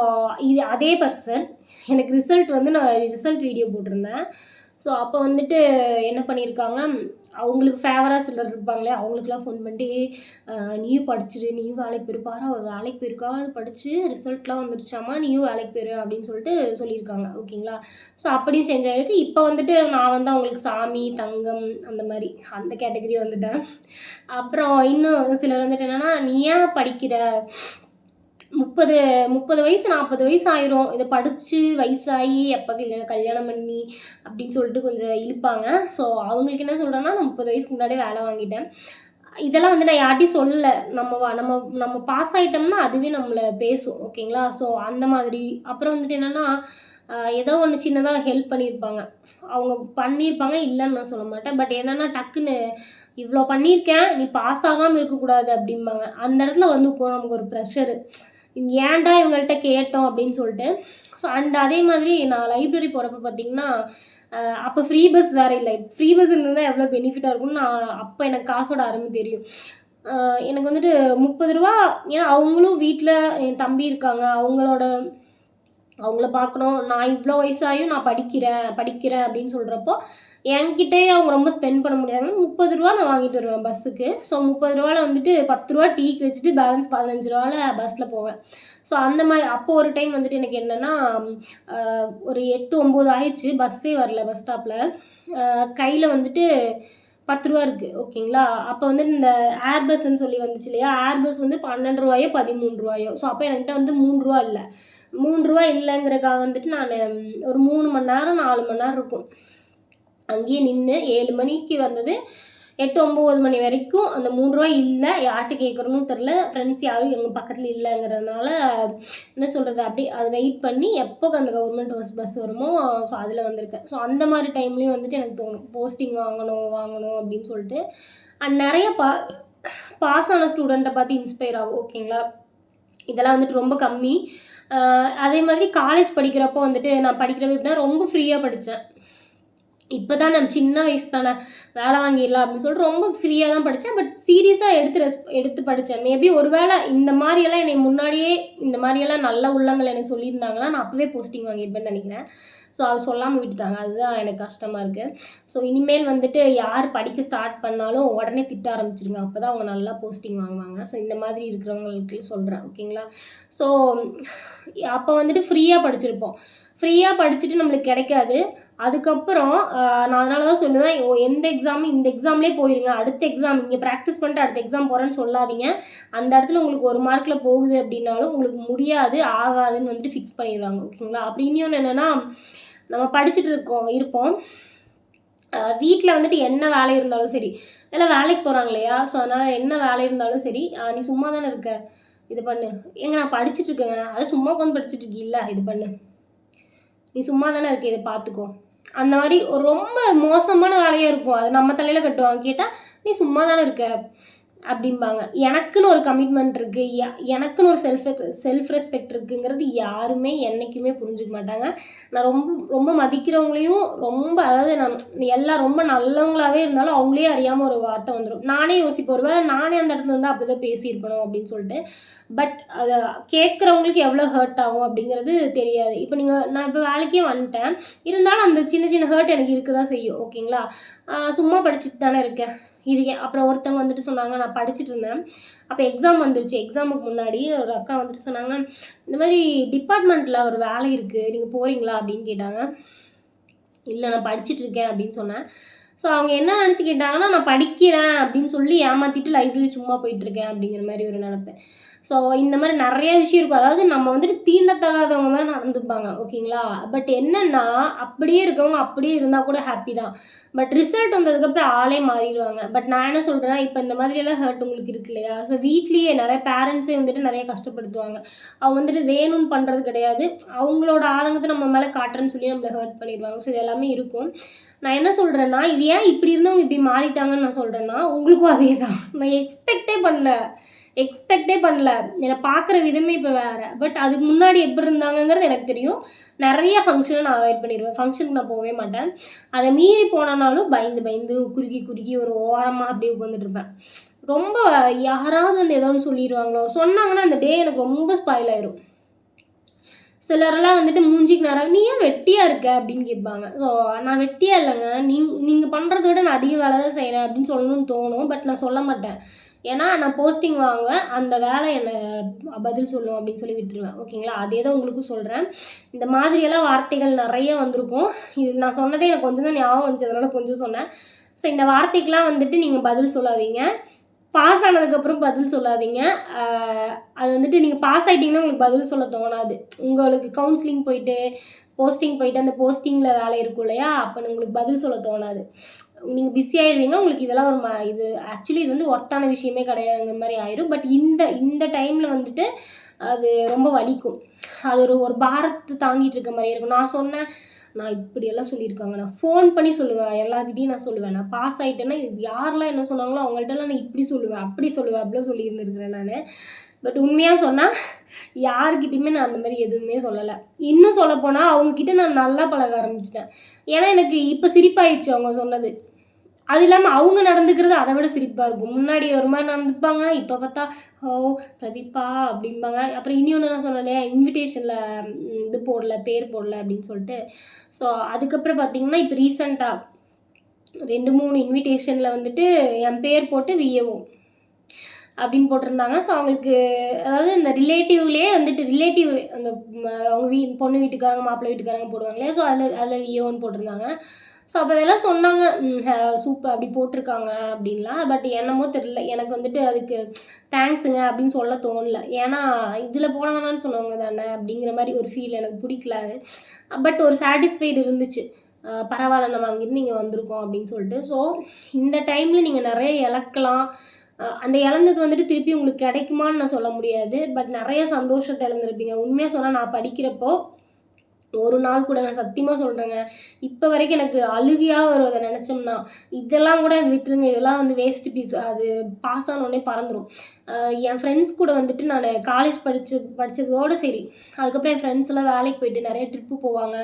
இது அதே பர்சன் எனக்கு ரிசல்ட் வந்து நான் ரிசல்ட் வீடியோ போட்டிருந்தேன். ஸோ அப்போ வந்துட்டு என்ன பண்ணியிருக்காங்க? அவங்களுக்கு ஃபேவராக சிலர் இருப்பாங்களே அவங்களுக்குலாம் ஃபோன் பண்ணிட்டு நீயும் படிச்சிரு நீயும் வேலைக்கு போயிரு பாரு அவள் வேலைக்கு போயிருக்கா படித்து ரிசல்ட்லாம் வந்துருச்சாமா நீயும் வேலைக்கு போயிரு அப்படின்னு சொல்லிட்டு சொல்லியிருக்காங்க ஓகேங்களா? ஸோ அப்படியும் சேஞ்ச் ஆகிருக்கு இப்போ வந்துட்டு நான் வந்து அவங்களுக்கு சாமி தங்கம் அந்த மாதிரி அந்த கேட்டகரி வந்துட்டேன். அப்புறம் இன்னும் சிலர் வந்துட்டு என்னென்னா நீ ஏன் படிக்கிற? முப்பது முப்பது வயசு நாற்பது வயசு ஆயிரும் இதை படித்து வயசாகி எப்போ கல்யாணம் கல்யாணம் பண்ணி அப்படின்னு சொல்லிட்டு கொஞ்சம் இழுப்பாங்க. ஸோ அவங்களுக்கு என்ன சொல்கிறேன்னா நான் முப்பது வயசுக்கு முன்னாடியே வேலை வாங்கிட்டேன். இதெல்லாம் வந்து நான் யார்ட்டையும் சொல்லலை. நம்ம நம்ம நம்ம பாஸ் ஆகிட்டோம்னா அதுவே நம்மளை பேசும் ஓகேங்களா? ஸோ அந்த மாதிரி. அப்புறம் வந்துட்டு என்னென்னா ஏதோ ஒன்று சின்னதாக ஹெல்ப் பண்ணியிருப்பாங்க. அவங்க பண்ணியிருப்பாங்க இல்லைன்னு நான் சொல்ல மாட்டேன். பட் என்னென்னா டக்குன்னு இவ்வளோ பண்ணியிருக்கேன் நீ பாஸ் ஆகாமல் இருக்கக்கூடாது அப்படிம்பாங்க. அந்த இடத்துல வந்து இப்போ நமக்கு ஒரு ப்ரெஷரு ஏன்டா இவங்கள்ட்ட கேட்டோம் அப்படின்னு சொல்லிட்டு. ஸோ அண்ட் அதே மாதிரி நான் லைப்ரரி போகிறப்ப பார்த்தீங்கன்னா அப்போ ஃப்ரீ பஸ் வேறு இல்லை. ஃப்ரீ பஸ் இருந்தால் எவ்வளோ பெனிஃபிட்டாக இருக்கும்னு நான் அப்போ எனக்கு காசோட அருமை தெரியும். எனக்கு வந்துட்டு முப்பது ரூபா ஏன்னா அவங்களும் வீட்டில் என் தம்பி இருக்காங்க. அவங்களோட அவங்கள பார்க்கணும். நான் இவ்வளோ வயசாயும் நான் படிக்கிறேன் படிக்கிறேன் அப்படின்னு சொல்கிறப்போ என்கிட்டயே அவங்க ரொம்ப ஸ்பெண்ட் பண்ண முடியாது முப்பது ரூபா நான் வாங்கிட்டு வருவேன் பஸ்ஸுக்கு ஸோ முப்பது ரூபாவில் வந்துட்டு பத்து ரூபா டீக்கு வச்சுட்டு பேலன்ஸ் பதினஞ்சு ரூபாவில் பஸ்ஸில் போவேன். ஸோ அந்த மாதிரி அப்போது ஒரு டைம் வந்துட்டு எனக்கு என்னென்னா ஒரு எட்டு ஒம்பது ஆயிடுச்சு பஸ்ஸே வரல பஸ் ஸ்டாப்பில் கையில் வந்துட்டு பத்து ரூபா இருக்குது ஓகேங்களா? அப்போ வந்து இந்த ஏர் பஸ்ன்னு சொல்லி வந்துச்சு இல்லையா? ஏர் பஸ் வந்து பன்னெண்டு ரூபாயோ பதிமூணு ரூபாயோ. ஸோ அப்போ என்கிட்ட வந்து மூணு ரூபா இல்லை. மூணு ரூபா இல்லைங்கிறக்காக வந்துட்டு நான் ஒரு மூணு மணி நேரம் நாலு மணி நேரம் இருக்கும். அங்கேயே நின்று ஏழு மணிக்கு வந்தது. எட்டு ஒம்பது மணி வரைக்கும் அந்த மூணு ரூபா இல்லை. யார்கிட்ட கேட்குறோன்னு தெரில ஃப்ரெண்ட்ஸ் யாரும் எங்கள் பக்கத்தில் இல்லைங்கிறதுனால என்ன சொல்கிறது அப்படி அதை வெயிட் பண்ணி எப்போ அந்த கவர்மெண்ட் பஸ் பஸ் வருமோ ஸோ அதில் வந்திருக்கேன். ஸோ அந்த மாதிரி டைம்லேயும் வந்துட்டு எனக்கு தோணும். போஸ்டிங் வாங்கணும் வாங்கணும் அப்படின்னு சொல்லிட்டு. அண்ட் நிறைய பா பாஸ் ஆன ஸ்டூடெண்ட்டை பார்த்து இன்ஸ்பயர் ஆகும். ஓகேங்களா இதெல்லாம் வந்துட்டு ரொம்ப கம்மி. அதே மாதிரி காலேஜ் படிக்கிறப்போ வந்துட்டு நான் படிக்கிறப்ப எப்படின்னா ரொம்ப ஃப்ரீயாக படித்தேன் இப்போ தான் நான் சின்ன வயசு தானே வேலை வாங்கிடலாம் அப்படின்னு சொல்லிட்டு ரொம்ப ஃப்ரீயாக தான் படித்தேன் பட் சீரியஸாக எடுத்து ரெஸ் எடுத்து படித்தேன் மேபி ஒரு வேளை இந்த மாதிரியெல்லாம் என்னை முன்னாடியே இந்த மாதிரியெல்லாம் நல்ல உள்ளங்கள் எனக்கு சொல்லியிருந்தாங்கன்னா நான் அப்போவே போஸ்டிங் வாங்கியிருப்பேன்னு நினைக்கிறேன். ஸோ அது சொல்லாமல் விட்டுட்டாங்க. அதுதான் எனக்கு கஷ்டமாக இருக்குது ஸோ இனிமேல் வந்துட்டு யார் படிக்க ஸ்டார்ட் பண்ணாலும் உடனே திட்ட ஆரம்பிச்சிருங்க. அப்போ தான் அவங்க நல்லா போஸ்டிங் வாங்குவாங்க. ஸோ இந்த மாதிரி இருக்கிறவங்களுக்கு சொல்கிறேன் ஓகேங்களா ஸோ அப்போ வந்துட்டு ஃப்ரீயாக படிச்சிருப்போம். ஃப்ரீயாக படிச்சுட்டு நம்மளுக்கு கிடைக்காது. அதுக்கப்புறம் நான் அதனால தான் சொல்லுவேன் ஓ எந்த எக்ஸாம் இந்த எக்ஸாம்லேயே போயிருங்க. அடுத்த எக்ஸாம் இங்கே ப்ராக்டிஸ் பண்ணிட்டு அடுத்த எக்ஸாம் போகிறேன்னு சொல்லாதீங்க. அந்த இடத்துல உங்களுக்கு ஒரு மார்க்கில் போகுது அப்படின்னாலும் உங்களுக்கு முடியாது ஆகாதுன்னு வந்துட்டு ஃபிக்ஸ் பண்ணிடுவாங்க ஓகேங்களா? அப்படி இன்னொன்று என்னென்னா நம்ம படிச்சுட்டு இருக்கோம் இருப்போம். வீட்டில் வந்துட்டு என்ன வேலை இருந்தாலும் சரி எல்லாம் வேலைக்கு போகிறாங்க இல்லையா? ஸோ அதனால் என்ன வேலை இருந்தாலும் சரி நீ சும்மா தானே இருக்க? இது பண்ணு. எங்க நான் படிச்சுட்டு இருக்கேங்க அதை சும்மா உட்காந்து படிச்சுட்டு இருக்கீல்ல? இது பண்ணு. நீ சும்மா தானே இருக்க? இதை பார்த்துக்கோ அந்த மாதிரி ரொம்ப மோசமான வேலையாக இருக்கும். அது நம்ம தலையில் கட்டுவாங்க கேட்டால் நீ சும்மா தானே இருக்க? அப்படிம்பாங்க. எனக்குன்னு ஒரு கமிட்மெண்ட் இருக்குது எனக்குன்னு ஒரு செல்ஃப் செல்ஃப் ரெஸ்பெக்ட் இருக்குங்கிறது யாருமே என்றைக்குமே புரிஞ்சுக்க மாட்டாங்க. நான் ரொம்ப ரொம்ப மதிக்கிறவங்களையும் ரொம்ப அதாவது நான் எல்லாம் ரொம்ப நல்லவங்களாகவே இருந்தாலும் அவங்களே அறியாமல் ஒரு வார்த்தை வந்துடும் நானே யோசிப்பேன். ஒருவேளை நானே அந்த இடத்துல இருந்தால் அப்படி தான் பேசியிருக்கணும் அப்படின்னு சொல்லிட்டு. பட் அதை கேட்குறவங்களுக்கு எவ்வளோ ஹர்ட் ஆகும் அப்படிங்கிறது தெரியாது. இப்போ நீங்கள் நான் இப்போ வேலைக்கே வந்துட்டேன். இருந்தாலும் அந்த சின்ன சின்ன ஹர்ட் எனக்கு இருக்க தான் செய்யும் ஓகேங்களா சும்மா படிச்சுட்டு தானே இருக்கேன். இது அப்புறம் ஒருத்தவங்க வந்துட்டு சொன்னாங்க நான் படிச்சுட்டு இருந்தேன். அப்போ எக்ஸாம் வந்துருச்சு. எக்ஸாமுக்கு முன்னாடி ஒரு அக்கா வந்துட்டு சொன்னாங்க இந்த மாதிரி டிபார்ட்மெண்ட்டில் ஒரு வேலை இருக்குது நீங்கள் போகிறீங்களா அப்படின்னு கேட்டாங்க. இல்லை நான் படிச்சுட்டு இருக்கேன் அப்படின்னு சொன்னேன். ஸோ அவங்க என்ன நினச்சி கேட்டாங்கன்னா நான் படிக்கிறேன் அப்படின்னு சொல்லி ஏமாற்றிட்டு லைப்ரரி சும்மா போயிட்டுருக்கேன் அப்படிங்கிற மாதிரி ஒரு நினப்பேன் ஸோ இந்த மாதிரி நிறைய விஷயம் இருக்கும். அதாவது நம்ம வந்துட்டு தீண்டத்தகாதவங்க மாதிரி நடந்துப்பாங்க. ஓகேங்களா? பட் என்னன்னா அப்படியே இருக்கவங்க அப்படியே இருந்தால் கூட ஹாப்பி தான். பட் ரிசல்ட் வந்ததுக்கப்புறம் ஆளே மாறிடுவாங்க. பட் நான் என்ன சொல்கிறேன்னா இப்போ இந்த மாதிரியெல்லாம் ஹர்ட் உங்களுக்கு இருக்கு இல்லையா? ஸோ வீட்லேயே நிறைய பேரண்ட்ஸே வந்துட்டு நிறைய கஷ்டப்படுத்துவாங்க. அவங்க வந்துட்டு வேணும்னு பண்ணுறது கிடையாது. அவங்களோட ஆதங்கத்தை நம்ம மேலே காட்டுறேன்னு சொல்லி நம்மளை ஹர்ட் பண்ணிடுவாங்க. ஸோ இது எல்லாமே இருக்கும். நான் என்ன சொல்கிறேன்னா இது ஏன் இப்படி இருந்தவங்க இப்படி மாறிட்டாங்கன்னு நான் சொல்கிறேன்னா உங்களுக்கும் அதே தான் நான் எக்ஸ்பெக்டே பண்ணல. எக்ஸ்பெக்டே பண்ணல. என்னை பார்க்குற விதமே இப்போ வேறு. பட் அதுக்கு முன்னாடி எப்படி இருந்தாங்கங்கிறது எனக்கு தெரியும். நிறைய ஃபங்க்ஷனை நான் அவாய்ட் பண்ணிடுவேன் ஃபங்க்ஷனுக்கு நான் போகவே மாட்டேன். அதை மீறி போனனாலும் பயந்து பயந்து குறுகி குறுகி ஒரு ஓரமாக அப்படியே உட்காந்துட்டு இருப்பேன் ரொம்ப யாராவது வந்து ஏதோ ஒன்று சொல்லிடுவாங்களோ சொன்னாங்கன்னா அந்த டே எனக்கு ரொம்ப ஸ்பாயில் ஆயிரும். சிலரெல்லாம் வந்துட்டு மூஞ்சிக்கு நேரம் நீ ஏன் வெட்டியாக இருக்க? அப்படின்னு கேட்பாங்க. ஸோ நான் வெட்டியாக இல்லைங்க. நீங் நீங்கள் பண்ணுறத விட நான் அதிக வேலை தான் செய்கிறேன் அப்படின்னு சொல்லணும்னு தோணும். பட் நான் சொல்ல மாட்டேன். ஏன்னா நான் போஸ்டிங் வாங்குவேன். அந்த வேலை என்னை பதில் சொல்லும் அப்படின்னு சொல்லி விட்டுருவேன். ஓகேங்களா அதே தான் உங்களுக்கும் சொல்கிறேன் இந்த மாதிரியெல்லாம் வார்த்தைகள் நிறைய வந்திருக்கும். இது நான் சொன்னதே எனக்கு கொஞ்சம் தான் ஞாபகம் வந்துச்சு. அதனால் கொஞ்சம் சொன்னேன். ஸோ இந்த வார்த்தைக்கெலாம் வந்துட்டு நீங்கள் பதில் சொல்லாதீங்க. பாஸ் ஆனதுக்கப்புறம் பதில் சொல்லாதீங்க. அது வந்துட்டு நீங்கள் பாஸ் ஆகிட்டீங்கன்னா உங்களுக்கு பதில் சொல்ல தோணாது. உங்களுக்கு கவுன்சிலிங் போயிட்டு போஸ்டிங் போயிட்டு அந்த போஸ்டிங்கில் வேலை இருக்கும் இல்லையா? அப்போ உங்களுக்கு பதில் சொல்ல தோணாது. நீங்கள் பிஸி ஆயிடுவீங்க உங்களுக்கு இதெல்லாம் ஒரு ம இது ஆக்சுவலி இது வந்து ஒர்த்தான விஷயமே கிடையாதுங்கிற மாதிரி ஆயிரும். பட் இந்த இந்த டைமில் வந்துட்டு அது ரொம்ப வலிக்கும். அது ஒரு ஒரு பாரத்தை தாங்கிட்டு இருக்க மாதிரி இருக்கும். நான் சொன்னேன் நான் இப்படியெல்லாம் சொல்லியிருக்காங்க. நான் ஃபோன் பண்ணி சொல்லுவேன் எல்லாருக்கிட்டையும் நான் சொல்லுவேன். நான் பாஸ் ஆகிட்டேன்னா யாரெல்லாம் என்ன சொன்னாங்களோ அவங்கள்ட்டலாம் நான் இப்படி சொல்லுவேன் அப்படி சொல்லுவேன் அப்படிலாம் சொல்லியிருந்துருக்கிறேன் நான். பட் உண்மையாக சொன்னால் யாருக்கிட்டையுமே நான் அந்த மாதிரி எதுவுமே சொல்லலை. இன்னும் சொல்லப்போனால் அவங்கக்கிட்ட நான் நல்லா பழக ஆரம்பிச்சிட்டேன். ஏன்னா எனக்கு இப்போ சிரிப்பாயிடுச்சு அவங்க சொன்னது. அது இல்லாமல் அவங்க நடந்துக்கிறது அதை விட சிரிப்பாக இருக்கும். முன்னாடி ஒரு மாதிரி நடந்துப்பாங்க இப்போ பார்த்தா ஓ பிரதீபா அப்படிம்பாங்க. அப்புறம் இனி ஒன்று நான் சொன்னேன் இல்லையா இன்விடேஷனில் இது போடல பேர் போடல அப்படின்னு சொல்லிட்டு. ஸோ அதுக்கப்புறம் பார்த்தீங்கன்னா இப்போ ரீசண்டாக ரெண்டு மூணு இன்விடேஷனில் வந்துட்டு என் பேர் போட்டு விஏஓ அப்படின்னு போட்டிருந்தாங்க. ஸோ அவங்களுக்கு அதாவது இந்த ரிலேட்டிவ்லேயே வந்துட்டு ரிலேட்டிவ் அந்த அவங்க வீ பொண்ணு வீட்டுக்காரங்க மாப்பிள்ளை வீட்டுக்காரங்க போடுவாங்களே ஸோ அதில் அதில் விஏஓன்னு போட்டிருந்தாங்க. ஸோ அப்போ இதெல்லாம் சொன்னாங்க சூப்பர் அப்படி போட்டிருக்காங்க அப்படின்லாம். பட் என்னமோ தெரியல. எனக்கு வந்துட்டு அதுக்கு தேங்க்ஸுங்க அப்படின்னு சொல்ல தோணல. ஏன்னா இதில் போனாங்கன்னு சொன்னவங்க தானே அப்படிங்கிற மாதிரி ஒரு ஃபீல் எனக்கு பிடிக்கல அது. பட் ஒரு சாட்டிஸ்ஃபைடு இருந்துச்சு. பரவாயில்ல நம்ம அங்கேருந்து இங்கே வந்திருக்கோம் அப்படின்னு சொல்லிட்டு. ஸோ இந்த டைமில் நீங்கள் நிறைய இழக்கலாம். அந்த இழந்தது வந்துட்டு திருப்பி உங்களுக்கு கிடைக்குமான்னு நான் சொல்ல முடியாது. பட் நிறைய சந்தோஷத்தை இழந்திருப்பீங்க. உண்மையாக சொன்னால் நான் படிக்கிறப்போ ஒரு நாள் கூட நான் சத்தியமாக சொல்கிறேங்க இப்போ வரைக்கும் எனக்கு அழுகையாக வரும் அதை நினச்சோம்னா. இதெல்லாம் கூட விட்டுருங்க. இதெல்லாம் வந்து வேஸ்ட் பீஸ் அது பாஸ் ஆனோடனே பறந்துடும் என் ஃப்ரெண்ட்ஸ் கூட வந்துட்டு நான் காலேஜ் படித்து படித்ததோடு சரி. அதுக்கப்புறம் என் ஃப்ரெண்ட்ஸ் எல்லாம் வேலைக்கு போயிட்டு நிறைய ட்ரிப்பு போவாங்க.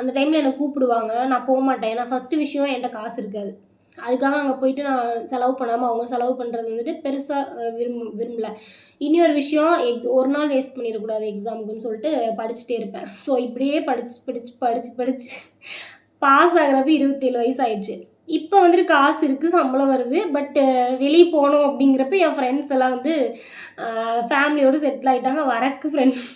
அந்த டைமில் என்னை கூப்பிடுவாங்க. நான் போக மாட்டேன். ஏன்னா ஃபஸ்ட்டு விஷயம் என்கிட்ட காசு இருக்காது. அதுக்காக அங்கே போயிட்டு நான் செலவு பண்ணாமல் அவங்க செலவு பண்ணுறது வந்துட்டு பெருசாக விரும்ப விரும்பல. இனி ஒரு விஷயம் எக்ஸ் ஒரு நாள் வேஸ்ட் பண்ணிடக்கூடாது எக்ஸாமுக்குன்னு சொல்லிட்டு படிச்சுட்டே இருப்பேன். ஸோ இப்படியே படிச்சு படிச்சு படிச்சு படிச்சு பாஸ் ஆகிறப்ப இருபத்தேழு வயசு ஆயிடுச்சு இப்போ வந்துட்டு காசு இருக்குது சம்பளம் வருது பட்டு வெளியே போகணும் அப்படிங்கிறப்ப என் ஃப்ரெண்ட்ஸ் எல்லாம் வந்து ஃபேமிலியோடு செட்டில் ஆகிட்டாங்க வரக்கு ஃப்ரெண்ட்ஸ்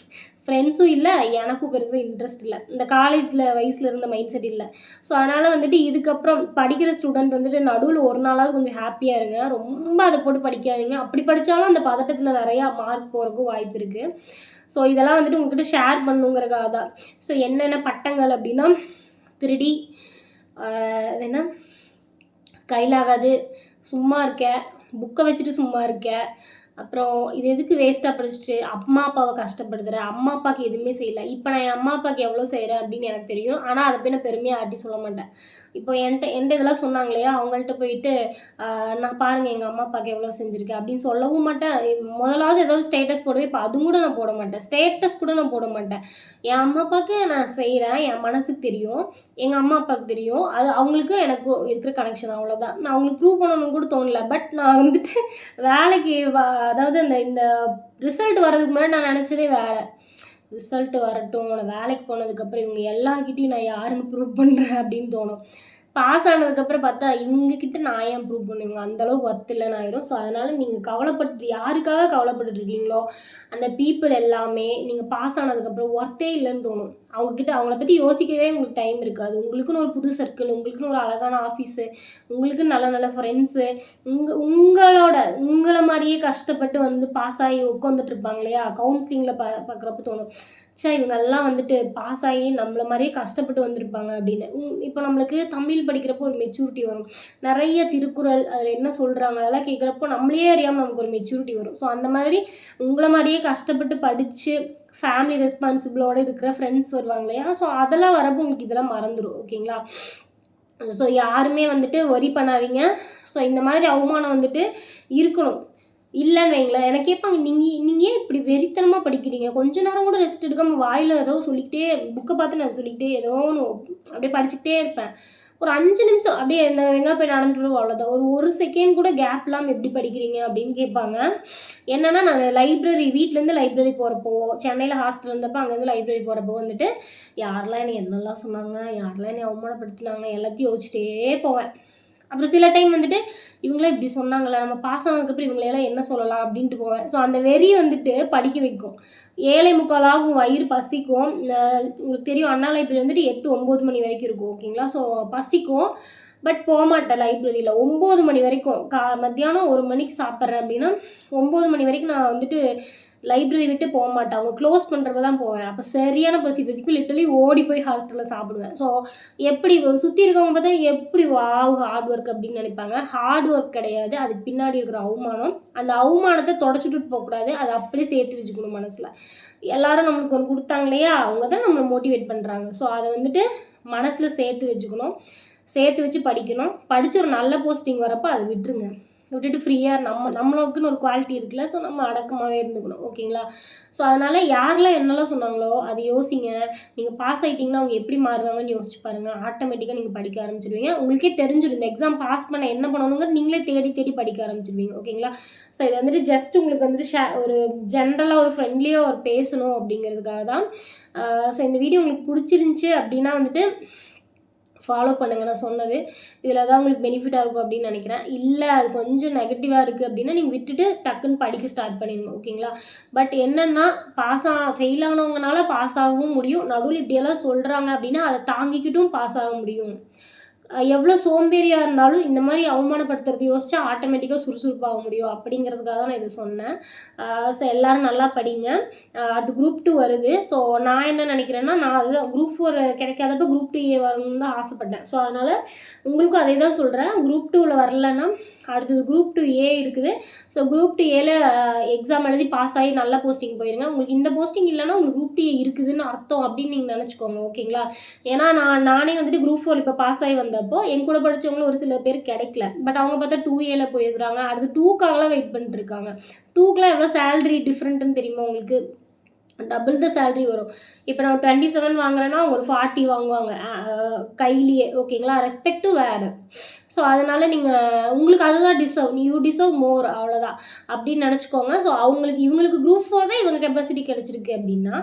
ஃப்ரெண்ட்ஸும் இல்லை எனக்கும் பெருசாக இன்ட்ரெஸ்ட் இல்லை. இந்த காலேஜில் வயசில் இருந்த மைண்ட் செட் இல்லை. ஸோ அதனால் வந்துட்டு இதுக்கப்புறம் படிக்கிற ஸ்டூடெண்ட் வந்துட்டு நடுவில் ஒரு நாளாவது கொஞ்சம் ஹாப்பியாக இருங்க. ரொம்ப அதை போட்டு படிக்காதீங்க. அப்படி படித்தாலும் அந்த பதட்டத்தில் நிறையா மார்க் போகிறதுக்கும் வாய்ப்பு இருக்குது ஸோ இதெல்லாம் வந்துட்டு உங்ககிட்ட ஷேர் பண்ணுங்கிறக்காக தான். ஸோ என்னென்ன பட்டங்கள் அப்படின்னா திருடி அது என்ன? கையிலாகாது சும்மா இருக்க புக்கை வச்சுட்டு சும்மா இருக்க அப்புறம் இது எதுக்கு வேஸ்ட்டாக படிச்சுட்டு அம்மா அப்பாவை கஷ்டப்படுத்துகிற அம்மா அப்பாவுக்கு எதுவுமே செய்யல. இப்போ நான் என் அம்மா அப்பாவுக்கு எவ்வளோ செய்கிறேன் அப்படின்னு எனக்கு தெரியும். ஆனால் அதை போய் நான் பெருமையாக ஆட்டி சொல்ல மாட்டேன். இப்போ என்கிட்ட என்கிட்ட இதெல்லாம் சொன்னாங்க இல்லையா அவங்கள்ட்ட போயிட்டு நான் பாருங்கள் எங்கள் அம்மா அப்பாவுக்கு எவ்வளோ செஞ்சுருக்கேன் அப்படின்னு சொல்லவும் மாட்டேன். முதலாவது ஏதாவது ஸ்டேட்டஸ் போடுவேன் இப்போ அதுவும் கூட நான் போட மாட்டேன். ஸ்டேட்டஸ் கூட நான் போட மாட்டேன். என் அம்மா அப்பாவுக்கு நான் செய்கிறேன் என் மனசுக்கு தெரியும். எங்கள் அம்மா அப்பாவுக்கு தெரியும். அது அவங்களுக்கும் எனக்கு இருக்கிற கனெக்ஷன் அவ்வளோதான் நான் அவங்களுக்கு ப்ரூவ் பண்ணணும்னு கூட தோணல. பட் நான் வந்துட்டு வேலைக்கு வா அதாவது இந்த இந்த ரிசல்ட் வர்றதுக்கு முன்னாடி நான் நினச்சதே வேறு. ரிசல்ட் வரட்டும் நான் வேலைக்கு போனதுக்கப்புறம் இவங்க எல்லாக்கிட்டையும் நான் யாருன்னு ப்ரூவ் பண்ணுறேன் அப்படின்னு தோணும். பாஸ் ஆனதுக்கப்புறம் பார்த்தா இவங்கக்கிட்ட நான் ஏன் ப்ரூவ் பண்ணுவேங்க அந்தளவுக்கு ஒர்த் இல்லைன்னு ஆயிரும் ஸோ அதனால் நீங்கள் கவலைப்பட்டு யாருக்காக கவலைப்பட்டுட்டு இருக்கீங்களோ அந்த பீப்புள் எல்லாமே நீங்கள் பாஸ் ஆனதுக்கப்புறம் ஒர்த்தே இல்லைன்னு தோணும். அவங்கக்கிட்ட அவங்கள பற்றி யோசிக்கவே உங்களுக்கு டைம் இருக்காது. உங்களுக்குன்னு ஒரு புது சர்க்கிள் உங்களுக்குன்னு ஒரு அழகான ஆஃபீஸு உங்களுக்குன்னு நல்ல நல்ல ஃப்ரெண்ட்ஸு உங்கள் உங்களோட உங்களை மாதிரியே கஷ்டப்பட்டு வந்து பாஸ் ஆகி உட்காந்துட்டு இருப்பாங்க இல்லையா? கவுன்சிலிங்கில் பா பார்க்குறப்ப தோணும் சே இவங்கெல்லாம் வந்துட்டு பாஸ் ஆகி நம்மள மாதிரியே கஷ்டப்பட்டு வந்திருப்பாங்க அப்படின்னு. இப்போ நம்மளுக்கு தமிழ் படிக்கிறப்போ ஒரு மெச்சூரிட்டி வரும். நிறைய திருக்குறள் அதில் என்ன சொல்கிறாங்க அதெல்லாம் கேட்குறப்போ நம்மளே அறியாமல் நமக்கு ஒரு மெச்சூரிட்டி வரும். ஸோ அந்த மாதிரி உங்களை மாதிரியே கஷ்டப்பட்டு படித்து ஃபேமிலி ரெஸ்பான்சிபிளோடு இருக்கிற ஃப்ரெண்ட்ஸ் வருவாங்க இல்லையா? ஸோ அதெல்லாம் வரப்போ உங்களுக்கு இதெல்லாம் மறந்துடும் ஓகேங்களா ஸோ யாருமே வந்துட்டு ஒரி பண்ணாதீங்க. ஸோ இந்த மாதிரி அவமானம் வந்துட்டு இருக்கணும். இல்லைன்னு வைங்களேன். எனக்கு கேட்பாங்க நீங்கள் நீங்கள் ஏன் இப்படி வெறித்தனமாக படிக்கிறீங்க? கொஞ்ச நேரம் கூட ரெஸ்ட் எடுக்காமல் வாயில் ஏதோ சொல்லிக்கிட்டே புக்கை பார்த்து நான் சொல்லிக்கிட்டே ஏதோ ஒன்று அப்படியே படிச்சுக்கிட்டே இருப்பேன். ஒரு அஞ்சு நிமிஷம் அப்படியே என்ன எங்கே போய் நடந்துட்டு வருவோம் அவ்வளோதான் ஒரு ஒரு செகண்ட் கூட கேப் இல்லாமல் எப்படி படிக்கிறீங்க அப்படின்னு கேட்பாங்க. என்னன்னா நாங்கள் லைப்ரரி வீட்டிலேருந்து லைப்ரரி போகிறப்போ சென்னையில் ஹாஸ்டல் இருந்தப்போ அங்கேருந்து லைப்ரரி போகிறப்போ வந்துட்டு யாரெல்லாம் என்னை என்னெல்லாம் சொன்னாங்க யாரெல்லாம் என்னை அவமானப்படுத்தினாங்க எல்லாத்தையும் யோசிச்சிட்டே போவேன். அப்புறம் சில டைம் வந்துட்டு இவங்களே இப்படி சொன்னாங்களே நம்ம பாஸ் ஆனதுக்கப்புறம் இவங்களையெல்லாம் என்ன சொல்லலாம் அப்படின்ட்டு போவேன். ஸோ அந்த வெறி வந்துட்டு படிக்க வைக்கும். ஏழை முக்காலாகும் வயிறு பசிக்கும். உங்களுக்கு தெரியும் அண்ணா லைப்ரரி வந்துட்டு எட்டு ஒம்பது மணி வரைக்கும் இருக்கும் ஓகேங்களா ஸோ பசிக்கும் பட் போகமாட்டேன் லைப்ரரியில் ஒம்பது மணி வரைக்கும் கா மத்தியானம் ஒரு மணிக்கு சாப்பிட்றேன் அப்படின்னா ஒம்பது மணி வரைக்கும் நான் வந்துட்டு லைப்ரரி விட்டு போக மாட்டேன். அவங்க க்ளோஸ் பண்ணுறப்ப தான் போவேன். அப்போ சரியான பசி பசிக்கு லிட்டலி ஓடி போய் ஹாஸ்டலில் சாப்பிடுவேன். ஸோ எப்படி சுற்றி இருக்கவங்க பார்த்தா எப்படி வாவ் ஹார்ட் ஒர்க் அப்படின்னு நினைப்பாங்க. ஹார்ட் ஒர்க் கிடையாது. அதுக்கு பின்னாடி இருக்கிற அவமானம். அந்த அவமானத்தை தொடச்சிட்டு போகக்கூடாது அதை அப்படியே சேர்த்து வச்சுக்கணும் மனசில். எல்லாரும் நம்மளுக்கு ஒன்று கொடுத்தாங்க இல்லையா? அவங்க தான் நம்மளை மோட்டிவேட் பண்ணுறாங்க ஸோ அதை வந்துட்டு மனசில் சேர்த்து வச்சுக்கணும். சேர்த்து வச்சு படிக்கணும். படித்து ஒரு நல்ல போஸ்டிங் வரப்போ அதை விட்டுருங்க. விட்டுட்டு ஃப்ரீயாக நம்ம நம்மளுக்குன்னு ஒரு குவாலிட்டி இருக்குல்ல ஸோ நம்ம அடக்கமாகவே இருந்துக்கணும். ஓகேங்களா? ஸோ அதனால் யாரெல்லாம் என்னெல்லாம் சொன்னாங்களோ அதை யோசிங்க. நீங்கள் பாஸ் ஆகிட்டிங்கன்னா அவங்க எப்படி மாறுவாங்கன்னு யோசிச்சு பாருங்கள் ஆட்டோமேட்டிக்காக நீங்கள் படிக்க ஆரம்பிச்சிடுவீங்க உங்களுக்கே தெரிஞ்சிடும் இந்த எக்ஸாம் பாஸ் பண்ண என்ன பண்ணணுங்க நீங்களே தேடி தேடி படிக்க ஆரம்பிச்சிடுவீங்க ஓகேங்களா? ஸோ இது வந்துட்டு ஜஸ்ட் உங்களுக்கு வந்துட்டு ஷே ஒரு ஜென்ரலாக ஒரு ஃப்ரெண்ட்லியாக ஒரு பேசணும் அப்படிங்கிறதுக்காக தான் ஸோ இந்த வீடியோ உங்களுக்கு பிடிச்சிருந்துச்சி அப்படின்னா வந்துட்டு ஃபாலோ பண்ணுங்கள் நான் சொன்னது. இதில் தான் உங்களுக்கு பெனிஃபிட்டாக இருக்கும் அப்படின்னு நினைக்கிறேன். இல்லை அது கொஞ்சம் நெகட்டிவாக இருக்குது அப்படின்னா நீங்கள் விட்டுட்டு டக்குன்னு படிக்க ஸ்டார்ட் பண்ணிடுங்க ஓகேங்களா பட் என்னென்னா பாஸ் ஆ ஃபெயில் ஆனவங்கனால பாஸ் ஆகவும் முடியும். நடுவில் இப்படியெல்லாம் சொல்கிறாங்க அப்படின்னா அதை தாங்கிக்கிட்டும் பாஸ் ஆக முடியும். எவ்வளோ சோம்பேறியாக இருந்தாலும் இந்த மாதிரி அவமானப்படுத்துறது யோசிச்சா ஆட்டோமேட்டிக்காக சுறுசுறுப்பாக முடியும் அப்படிங்கிறதுக்காக தான் நான் இதை சொன்னேன். ஸோ எல்லோரும் நல்லா படிங்க. அஹ் அடுத்து குரூப் டூ வருது. ஸோ நான் என்ன நினைக்கிறேன்னா நான் அதுதான் குரூப் ஃபோர் கிடைக்காதப்ப குரூப் டூ ஏ வரணும்னு தான் ஆசைப்பட்டேன். ஸோ அதனால் உங்களுக்கும் அதே தான் சொல்கிறேன் குரூப் டூவில் வரலன்னா அடுத்தது குரூப் டூ ஏ இருக்குது. ஸோ குரூப் டூ ஏல எக்ஸாம் எழுதி பாஸ் ஆகி நல்ல போஸ்டிங் போயிருங்க. உங்களுக்கு இந்த போஸ்டிங் இல்லைன்னா உங்களுக்கு குரூப் டூ ஏ இருக்குதுன்னு அர்த்தம் அப்படின்னு நீங்கள் நினச்சிக்கோங்க ஓகேங்களா ஏன்னா நான் நானே வந்துட்டு குரூப் ஃபோர் இப்போ பாஸ் ஆகி வந்தப்போ என் கூட படிச்சவங்களும் ஒரு சில பேர் கிடைக்கல. பட் அவங்க பார்த்தா டூ ஏல போயிருக்கிறாங்க. அடுத்து டூக்காகலாம் வெயிட் பண்ணிட்டுருக்காங்க. டூக்கெலாம் எவ்வளோ சேலரி டிஃப்ரெண்ட்டுன்னு தெரியுமா உங்களுக்கு? டபுள் த சேலரி வரும். இப்போ நான் டுவெண்ட்டி செவன் வாங்குறேன்னா அவங்க ஒரு ஃபார்ட்டி வாங்குவாங்க. கையிலேயே ஓகேங்களா ரெஸ்பெக்ட்டும் வேறு. ஸோ அதனால் நீங்கள் உங்களுக்கு அதுதான் டிசர்வ் யூ டிசர்வ் மோர் அவ்வளோதான் அப்படின்னு நினச்சிக்கோங்க. ஸோ அவங்களுக்கு இவங்களுக்கு குரூப் ஃபோர் தான் இவங்க கெப்பாசிட்டி கிடச்சிருக்கு அப்படின்னா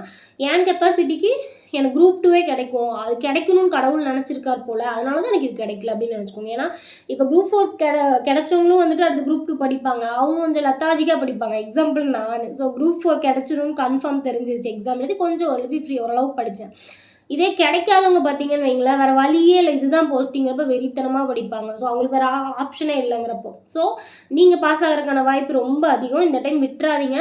என் கெப்பாசிட்டிக்கு எனக்கு குரூப் டூவே கிடைக்கும். அது கிடைக்கணும்னு கடவுள் நினச்சிருக்கார் போல் அதனால தான் எனக்கு இது கிடைக்கல அப்படின்னு நினச்சிக்கோங்க. ஏன்னா இப்போ குரூப் ஃபோர் கிட கிடைச்சவங்களும் வந்துட்டு அடுத்து குரூப் டூ படிப்பாங்க. அவங்க கொஞ்சம் லத்தாஜிக்காக படிப்பாங்க. எக்ஸாம்பிள் நான். ஸோ குரூப் ஃபோர் கிடைச்சிடும்னு கன்ஃபார்ம் தெரிஞ்சிருச்சு. எக்ஸாம் எழுதி கொஞ்சம் ஒரு ஃப்ரீ ஓரளவுக்கு படித்தேன் இதே கிடைக்காதவங்க பார்த்தீங்கன்னு வைங்களேன் வேறு வழியே இல்லை. இதுதான் போஸ்டிங்கிறப்ப வெறித்தனமாக படிப்பாங்க. ஸோ அவங்களுக்கு வேறு ஆப்ஷனே இல்லைங்கிறப்போ. ஸோ நீங்கள் பாஸ் ஆகிறதுக்கான வாய்ப்பு ரொம்ப அதிகம். இந்த டைம் விட்டுறாதீங்க.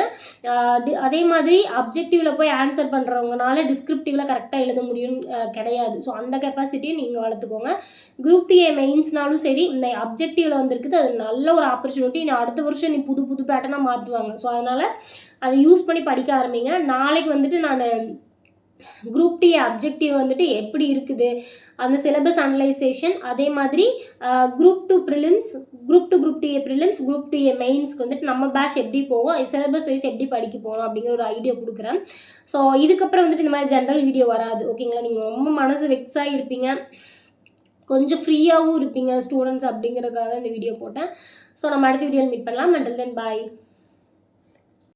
அதே மாதிரி அப்ஜெக்டிவில் போய் ஆன்சர் பண்ணுறவங்கனால டிஸ்கிரிப்டிவில் கரெக்டாக எழுத முடியும்னு கிடையாது. ஸோ அந்த கெப்பாசிட்டியும் நீங்கள் வளர்த்துக்கோங்க. குரூப் டிஏ மெயின்ஸ்னாலும் சரி இந்த அப்ஜெக்டிவில் வந்திருக்குது. அது நல்ல ஒரு ஆப்பர்ச்சுனிட்டி நான் அடுத்த வருஷம் நீ புது புது பேட்டர்னாக மாற்றுவாங்க ஸோ அதனால் அதை யூஸ் பண்ணி படிக்க ஆரம்பிங்க. நாளைக்கு வந்துட்டு நான் குரூப் டி அப்ஜெக்டிவ் வந்துட்டு எப்படி இருக்குது? அந்த சிலபஸ் அனலைசேஷன் அதே மாதிரி group two prelims group two group TA prelims group two A மெயின்ஸ்க்கு வந்துட்டு நம்ம பேட்ச் எப்படி போவோம் சிலபஸ் வைஸ் எப்படி படிக்க போகணும் அப்படிங்கிற ஒரு ஐடியா கொடுக்குறேன். ஸோ இதுக்கப்புறம் வந்துட்டு இந்த மாதிரி ஜென்ரல் வீடியோ வராது ஓகேங்களா நீங்கள் ரொம்ப மனசு வெக்ஸாக இருப்பீங்க கொஞ்சம் ஃப்ரீயாகவும் இருப்பீங்க ஸ்டூடெண்ட்ஸ் அப்படிங்கிறதுக்காக தான் இந்த வீடியோ போட்டேன். ஸோ நம்ம அடுத்த வீடியோவில் மீட் பண்ணலாம். அண்டல் தென் பாய்